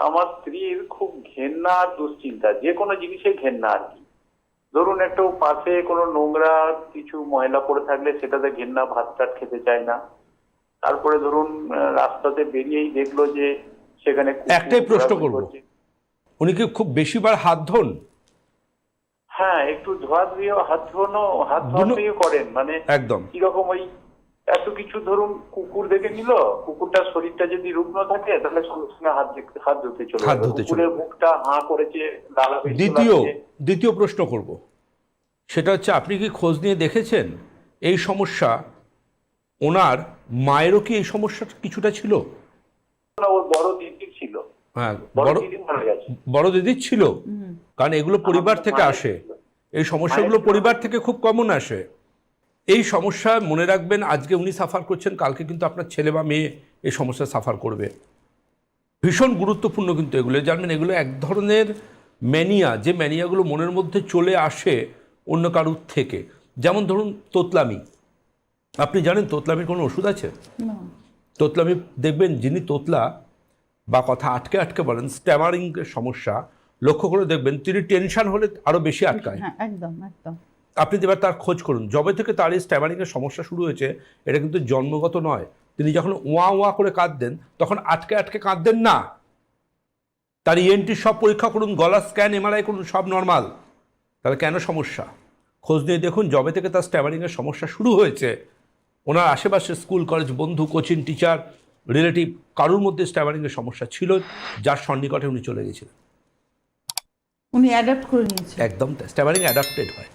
আমার স্ত্রীর খুব ঘেন্না আর দুশ্চিন্তা যে কোনো জিনিসে ঘেন্না আর কি। ধরুন একটু পাশে কোনো নোংরা কিছু ময়লা পড়ে থাকলে সেটাতে ঘেন্না ভাত টাত খেতে চায় না। তারপরে ধরুন রাস্তাতে বেরিয়েই দেখল যে সেখানে একটাই প্রশ্ন করব। উনি কি খুব বেশিবার হাত ধোন? হ্যাঁ একটু ধোয়া ধুয়ে হাত ধোয়ানো হাত ধোয়াতেই করেন। মানে একদম। কীরকম ওই এত কিছু ধরুন কুকুর দেখে নিল কুকুরটার শরীরটা যদি রুগ্ন থাকে তাহলে সঙ্গে সঙ্গে হাত হাত ধুতে চলে হাত ধুতে চলে মুখটা হাঁ করেছে দ্বিতীয় দ্বিতীয় প্রশ্ন করব। সেটা হচ্ছে আপনি কি খোঁজ নিয়ে দেখেছেন এই সমস্যা? ওনার মায়েরও কি এই সমস্যা কিছুটা ছিল? ওর বড় দিদি ছিল। হ্যাঁ বড় দিদির ছিল। কারণ এগুলো পরিবার থেকে আসে। এই সমস্যাগুলো পরিবার থেকে খুব কমন আসে। এই সমস্যা মনে রাখবেন আজকে উনি সাফার করছেন কালকে কিন্তু আপনার ছেলে বা মেয়ে এই সমস্যা সাফার করবে। ভীষণ গুরুত্বপূর্ণ কিন্তু এগুলো। জানবেন এগুলো এক ধরনের ম্যানিয়া যে ম্যানিয়াগুলো মনের মধ্যে চলে আসে অন্য কারুর থেকে। যেমন ধরুন তোতলামি। আপনি জানেন তোতলামির কোনো ওষুধ আছে? তোতলামি দেখবেন যিনি তোতলা বা কথা আটকে আটকে বলেন স্ট্যামারিং সমস্যা লক্ষ্য করে দেখবেন তিনি টেনশন হলে আরও বেশি আটকায়। হ্যাঁ একদম একদম। আপনি এবার তার খোঁজ করুন। যবে থেকে তার এই স্ট্যামারিংয়ের সমস্যা শুরু হয়েছে এটা কিন্তু জন্মগত নয়। তিনি যখন ওয়া ওয়া করে কাঁদতেন তখন আটকে আটকে কাঁদতেন না। তার ইএনটি সব পরীক্ষা করুন গলা স্ক্যান এমআরআই করুন সব নর্মাল তাহলে কেন সমস্যা? খোঁজ নিয়ে দেখুন যবে থেকে তার স্ট্যামারিংয়ের সমস্যা শুরু হয়েছে ওনার আশেপাশে স্কুল কলেজ বন্ধু কোচিং টিচার রিলেটিভ কারোর মধ্যে স্ট্যামারিংয়ের সমস্যা ছিল যার সন্নিকটে উনি চলে গেছিলেন। উনি অ্যাডাপ্ট করে নিয়েছে একদম স্ট্যামারিং অ্যাডাপ্টেড হয়।